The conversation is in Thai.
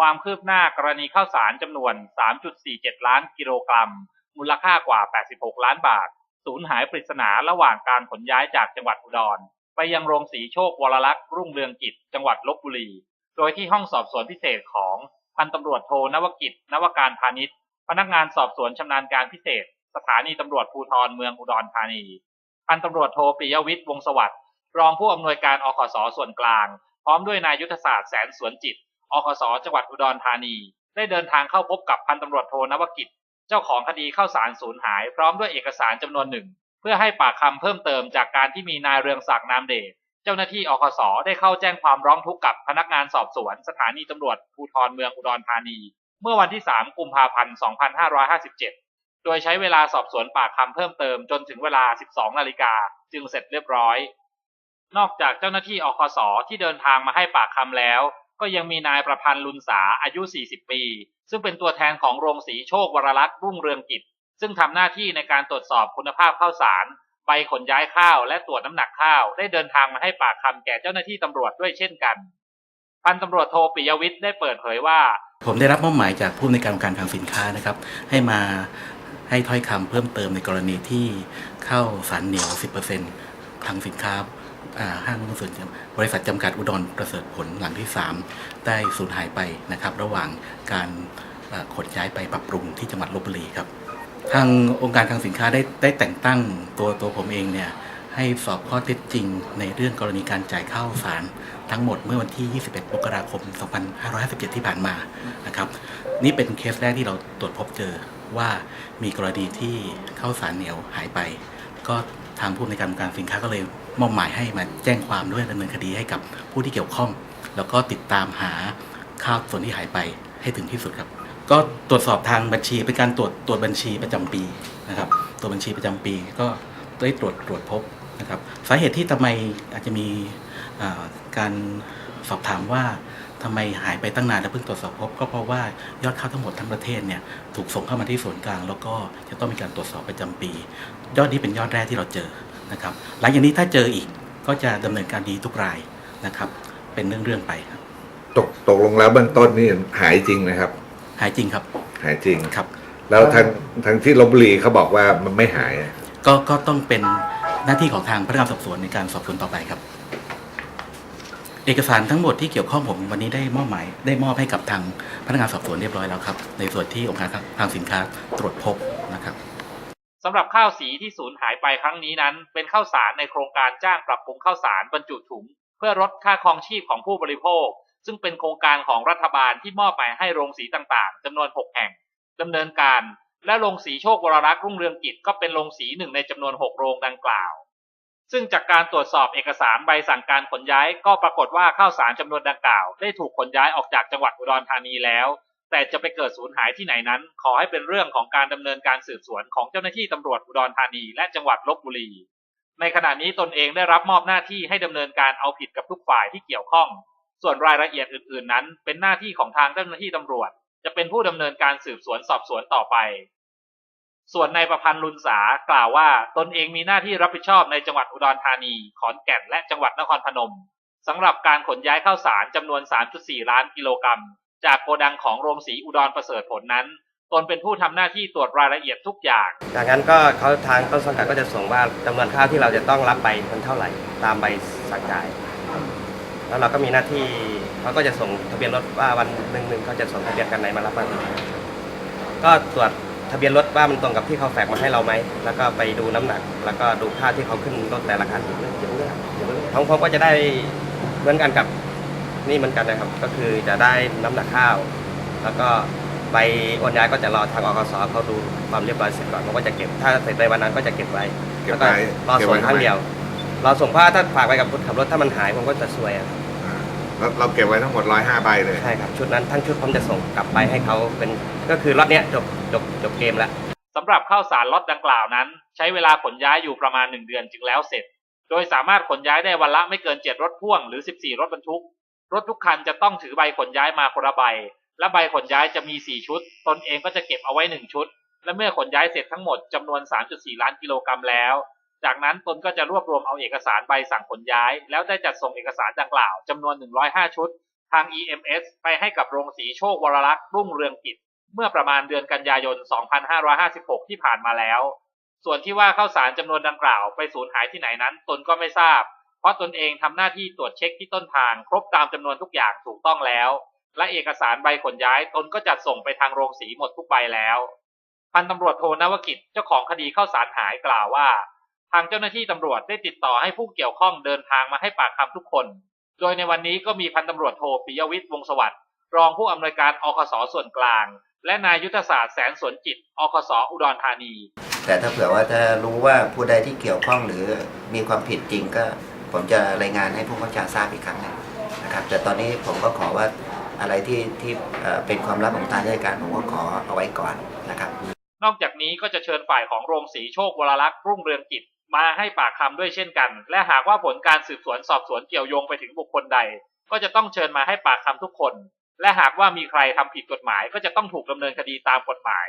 ความคืบหน้ากรณีข้าวสารจำนวน 3.47 ล้านกิโลกรัม มูลค่ากว่า 86 ล้านบาท สูญหายปริศนาระหว่างการขนย้ายจากจังหวัดอุดร ไปยังโรงสีโชควรลักษ์รุ่งเรืองกิจ จังหวัดลบบุรี โดยที่ห้องสอบสวนพิเศษของพันตำรวจโทนวกิจ นวการพาณิชย์ พนักงานสอบสวนชำนาญการพิเศษ สถานีตำรวจภูธรเมืองอุดรธานี พันตำรวจโทปิยวิทย์วงสวัสดิ์รองผู้อำนวยการอคสส่วนกลาง พร้อมด้วยนายยุทธศาสตร์แสนสวนจิต อคสจังหวัดอุดรธานี ได้เดินทางเข้าพบกับพันตำรวจโทนวกิจ เจ้าของคดีเข้าสารสูญหาย พร้อมด้วยเอกสารจำนวนหนึ่ง เพื่อให้ปากคำเพิ่มเติมจากการที่มีนายเรืองศักดิ์นามเดชเจ้าหน้าที่อคสได้เข้าแจ้งความร้องทุกข์กับพนักงานสอบสวน สถานีตำรวจภูธรเมืองอุดรธานี เมื่อวันที่ 3 กุมภาพันธ์ 2557 โดยใช้เวลาสอบสวนปากคำเพิ่มเติมจนถึงเวลา 12 นาฬิกาจึงเสร็จเรียบร้อย นอกจากเจ้าหน้าที่อคสที่เดินทางมาให้ปากคำแล้ว ก็ยังมีนายประพันธ์ลุนสาอายุ 40 ปี ซึ่งเป็นตัวแทนของโรงสีโชควรลักษ์รุ่งเรืองกิจ ซึ่งทำหน้าที่ในการตรวจสอบคุณภาพข้าวสารใบขนย้ายข้าวและตรวจน้ำหนักข้าวได้เดินทางมาให้ปากคำแก่เจ้าหน้าที่ตำรวจด้วยเช่นกัน พันตำรวจโทปิยวิทย์ได้เปิดเผยว่า ผมได้รับมอบหมายจากผู้ในการการคลังสินค้านะครับ ให้มาให้ถ้อยคำเพิ่มเติมในกรณีที่เข้าสารเหนียว 10%คลังสินค้า ห้างหุ้นส่วนบริษัทจำกัดอุดรประเสริฐผลหลังที่ 3 ได้สูญหายไปนะครับ ระหว่างการขนย้ายไปปรับปรุงที่จังหวัดลบบุรีครับ ทางองค์การคลังสินค้าได้ได้แต่งตั้งตัวตัวผมเองเนี่ยให้สอบข้อเท็จจริงในเรื่องกรณีการจ่ายข้าวสารทั้งหมดเมื่อวันที่ 21มกราคม 2557 ที่ผ่านมานะครับ นี่เป็นเคสแรกที่เราตรวจพบเจอว่ามีกรณีที่ข้าวสารเหนียวหายไป ก็ทางผู้ในการการสินค้าก็เลย มอบหมายให้มาแจ้งความด้วยดำเนินคดีให้กับผู้ที่เกี่ยวข้อง แล้วก็ติดตามหาข้าวส่วนที่หายไปให้ถึงที่สุดครับ ก็ตรวจสอบทางบัญชีเป็นการตรวจตรวจบัญชีประจำปีนะครับตรวจบัญชีประจำปีก็ได้ตรวจตรวจพบนะครับสาเหตุที่ทำไมอาจจะมีการสอบถามว่าทำไมหายไปตั้งนานแล้วเพิ่งตรวจสอบพบ ก็เพราะว่ายอดข้าวทั้งหมดทั้งประเทศเนี่ยถูกส่งเข้ามาที่ส่วนกลาง แล้วก็จะต้องมีการตรวจสอบประจำปี ยอดนี้เป็นยอดแรกที่เราเจอ นะครับหลังจากนี้ถ้าเจออีกก็จะดำเนินการดีทุกรายนะครับ เป็นเรื่องๆไปครับ ตกตกลงแล้วเบื้องต้นนี่หายจริงนะครับ หายจริงครับ หายจริงครับ แล้วทางทางที่ลบบุรีเขาบอกว่ามันไม่หายอะก็ก็ต้องเป็นหน้าที่ของทางพนักงานสอบสวนในการสอบสวนต่อไปครับ เอกสารทั้งหมดที่เกี่ยวข้องผมวันนี้ได้มอบหมายได้มอบให้กับทางพนักงานสอบสวนเรียบร้อยแล้วครับ ในส่วนที่องค์การทางสินค้าตรวจพบนะครับ สำหรับข้าวสีที่สูญหายไปครั้งนี้นั้น เป็นข้าวสารในโครงการจ้างปรับปรุงข้าวสารบรรจุถุง เพื่อลดค่าครองชีพของผู้บริโภค ซึ่งเป็นโครงการของรัฐบาลที่มอบหมายให้โรงสีต่างๆจำนวน 6 แห่งดำเนินการ และโรงสีโชควรรักษ์รุ่งเรืองกิจก็เป็นโรงสีหนึ่งในจำนวน 6 โรงดังกล่าว ซึ่งจากการตรวจสอบเอกสารใบสั่งการขนย้าย ก็ปรากฏว่าข้าวสารจำนวนดังกล่าว ได้ถูกขนย้ายออกจากจังหวัดอุดรธานีแล้ว แต่จะไปเกิดสูญหายที่ไหนนั้น ขอให้เป็นเรื่องของการดำเนินการสืบสวนของเจ้าหน้าที่ตำรวจอุดรธานี และจังหวัดลบบุรี ในขณะนี้ตนเองได้รับมอบหน้าที่ให้ดำเนินการเอาผิดกับทุกฝ่ายที่เกี่ยวข้อง ส่วนรายละเอียดอื่น ๆ นั้น เป็นหน้าที่ของทางเจ้าหน้าที่ตำรวจ จะเป็นผู้ดำเนินการสืบสวนสอบสวนต่อไป ส่วนนายประพันธ์ลุนสากล่าวว่าตนเองมีหน้าที่รับผิดชอบในจังหวัดอุดรธานี ขอนแก่นและจังหวัดนครพนมสำหรับการขนย้ายข้าวสารจำนวน 3.4 ล้านกิโลกรัม จากโกดังของโรงสีอุดรประเสริฐผลนั้น ตนเป็นผู้ทำหน้าที่ตรวจรายละเอียดทุกอย่าง จากนั้นก็เขาทางต้นสังกัดก็จะส่งว่าจำนวนข้าวที่เราจะต้องรับไปมันเท่าไหร่ตามใบสั่งจ่าย แล้วเราก็มีหน้าที่เขาก็จะส่งทะเบียนรถว่าวันหนึ่งหนึ่งเขาจะส่งทะเบียนกันไหนมารับบ้างก็ตรวจทะเบียนรถว่ามันตรงกับที่เขาแฝกมาให้เราไหม แล้วก็ไปดูน้ำหนัก แล้วก็ดูค่าที่เขาขึ้นรถแต่ละคันของผมก็จะได้เหมือนกันกับ นี่เหมือนกันนะครับ ก็คือจะได้น้ำหนักข้าว แล้วก็ใบโอนย้ายก็จะรอทางอกสเขาดูความเรียบร้อยเสร็จก่อนผมก็จะเก็บถ้าเสร็จในวันนั้นก็จะเก็บไว้เก็บแล้วก็ไว้รอเก็บส่ไว้งครั้งเดียวรอส่งเพราะว่าถ้าฝากไปกับคนขับรถถ้ามันหายผมก็จะซวยอะอ่าแล้วเราเก็บไว้ทั้งหมดร้อยห้าใบเลย ใช่ครับชุดนั้นทั้งชุดผมจะส่งกลับไปให้เขาเป็นก็คือรอบเนี้ยจบจบจบเกมแล้วสำหรับข้าวสารล็อตดังกล่าวนั้น ใช้เวลาขนย้ายอยู่ประมาณ 1 เดือนจึงแล้วเสร็จ โดยสามารถขนย้ายได้วันละไม่เกิน 7 รถพ่วงหรือ 14 รถบรรทุก รถทุกคันจะต้องถือใบขนย้ายมาคนละใบ และใบขนย้ายจะมี 4 ชุด ตนเองก็จะเก็บเอาไว้ 1 ชุด และเมื่อขนย้ายเสร็จทั้งหมดจำนวน 3.4 ล้านกิโลกรัมแล้ว จากนั้นตนก็จะรวบรวมเอาเอกสารใบสั่งขนย้าย แล้วได้จัดส่งเอกสารดังกล่าวจำนวน 105 ชุด ทาง EMS ไปให้กับโรงสีโชควรลักษ์รุ่งเรืองกิจ เมื่อประมาณเดือนกันยายน 2556 ที่ผ่านมาแล้ว ส่วนที่ว่าข้าวสารจำนวนดังกล่าวไปสูญหายที่ไหนนั้น ตนก็ไม่ทราบ เพราะตนเองทำหน้าที่ตรวจเช็คที่ต้นทางครบตามจำนวนทุกอย่างถูกต้องแล้ว และเอกสารใบขนย้ายตนก็จัดส่งไปทางโรงสีหมดทุกใบแล้วพันตำรวจโทนวกิจเจ้าของคดีเข้าสารหายกล่าวว่า ทางเจ้าหน้าที่ตำรวจได้ติดต่อให้ผู้เกี่ยวข้องเดินทางมาให้ปากคำทุกคน โดยในวันนี้ก็มีพันตำรวจโทปิยวิทย์วงสวัสดิ์รองผู้อำนวยการอคสส่วนกลาง และนายยุทธศาสตร์แสนสวนจิตอคสอุดรธานี แต่ถ้าเผื่อว่าถ้ารู้ว่าผู้ใดที่เกี่ยวข้องหรือมีความผิดจริงก็ ผมจะรายงานให้ผู้บัญชาทราบอีกครั้งหนึ่งนะครับ แต่ตอนนี้ผมก็ขอว่าอะไรที่ที่เป็นความลับของทางราชการผมก็ขอเอาไว้ก่อนนะครับ นอกจากนี้ก็จะเชิญฝ่ายของโรงสีโชควรลักษ์รุ่งเรืองกิจมาให้ปากคำด้วยเช่นกัน และหากว่าผลการสืบสวนสอบสวนเกี่ยวโยงไปถึงบุคคลใด ก็จะต้องเชิญมาให้ปากคำทุกคน และหากว่ามีใครทำผิดกฎหมาย ก็จะต้องถูกดำเนินคดีตามกฎหมาย